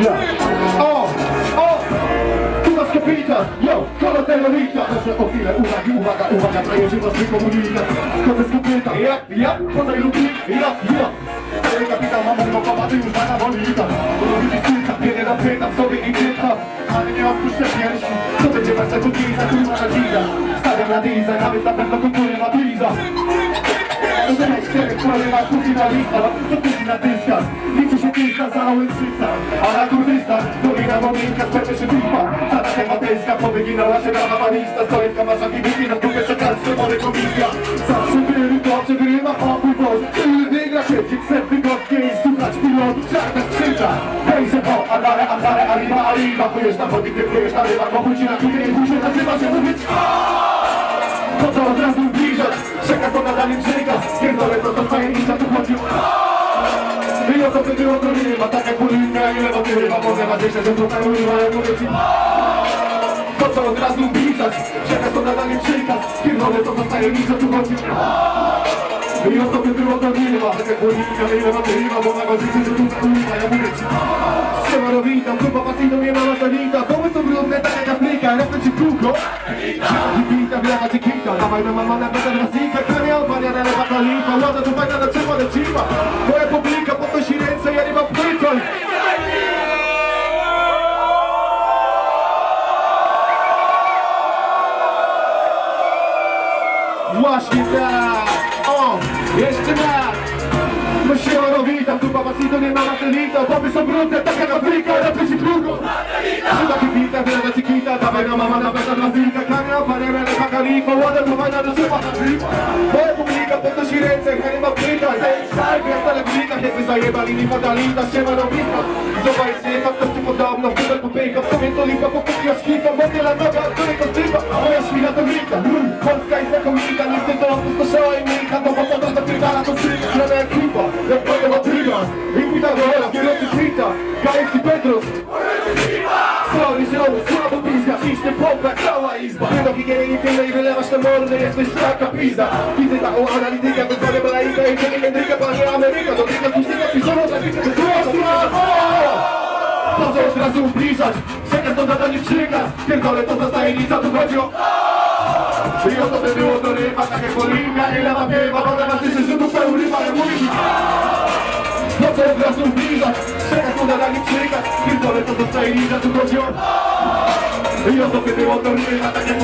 Ja. O, o, tu masz kapitan, yo, kolor terrorita Proszę o chwilę uwagi, uwaga, uwaga, daję się was komunikat To jest kopyta, ja, ja, podaj lubi, ja, ja. Ej, kapitan, mam tego papa, ty już pana bolita Lubi sylka, kiedy napytam sobie i czytam Ale nie mam puszczę piersi. Co będzie wersja kukiza, kurwa na dziza Stawiam na diza, nawet na pewno konkuruję na bliza. Rozumieć, kiedy twoje masz kuki na lista? Co kuki na dystans za Łęczyca A na Kurdystan Dolina Mominka z pewnie się dupa Cała tematyska Powyginała się rana manista Stolewka masza kibuki Na dupę czekać Czerwony komisja. Zawsze to przegrywa mój Boże Tyle wygra się Dzień set wygodnie I słuchać pilotów Czarna skrzynka Hejże o Andare, andare, arriba, arriba. Płyjesz na wodnik, ty płyjesz na rybach Bo ci na kubie Nie bój się nazywa się mówić po co od razu zbliżać? Przekaz to nadal nie przekaz Pierdolę to co tajemnica tu chodzi Wyjął to by było to nie ma Tak jak bulinka i lewo ty chyba Może ważniejsze, że tutaj używa jak mówię ci. Po co od razu zbliżać? Przekaz to nadal nie przekaz Pierdolę to co tajemnica tu chodzi. Wyjął to by było to nie ma Tak jak bulinka i lewo ty chyba Może ważniejsze, że tutaj używa jak mówię ci. Siema Rowita, grupa pasyjną nie ma masalita Pomysł są brudne, tak jak Afryka Rapę ci kółko. Wita, wlewa ci kita Dawaj na mama na będę razika Kania opania na lewa kalifa Ładę tu fajna na czerwone cipa Właśnie tak! O! Jeszcze raz! No siema Rowita, tu papacito nie ma maselita Boby są brudne, tak jak Afryka, rapy ci kółko Przyda kibita, wiele ci kita Dawaj na mama na będę razika Kania opania na lewa kalifa Ładę tu fajna na czerwone cipa Moja publika podnosi ręce, ja nie mam pytań Tak, ja stale w likach, jakby zajebali mi fatalita Siema Rowita Zobacz, nie tam też ci podobno W kubel popyka, w sobie to lipa Popyka szkifa, motyla noga, której to stypa Petrus Sorry, znowu słabo pizga. Śliczny poprak, cała izba. Nie do higieny tyle i wylewasz na mordę Jesteś taka pizda. Wizyta u analityka Wyzwanie balaika i dziennie jędryka Panie Ameryka Do tego późnego piszą że widzę, że złość Po co od razu zbliżać? Przekaz to nadal nie przykaz. Pierdolę to za tajemnica, tu chodzi o i o to by było to ryba, tak jak Oliwia i lewa piewa, lewa słyszy, że dupę urywa, ale mówi mi Po co od razu zbliżać? To nadal nie przykaz Pierdolę to zostaje liza, tu chodzi o I o to by było to tak jak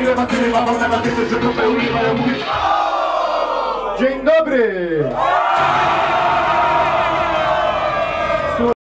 i lewa piewa, bo lewa słyszy, że ale mówi Dzień dobry!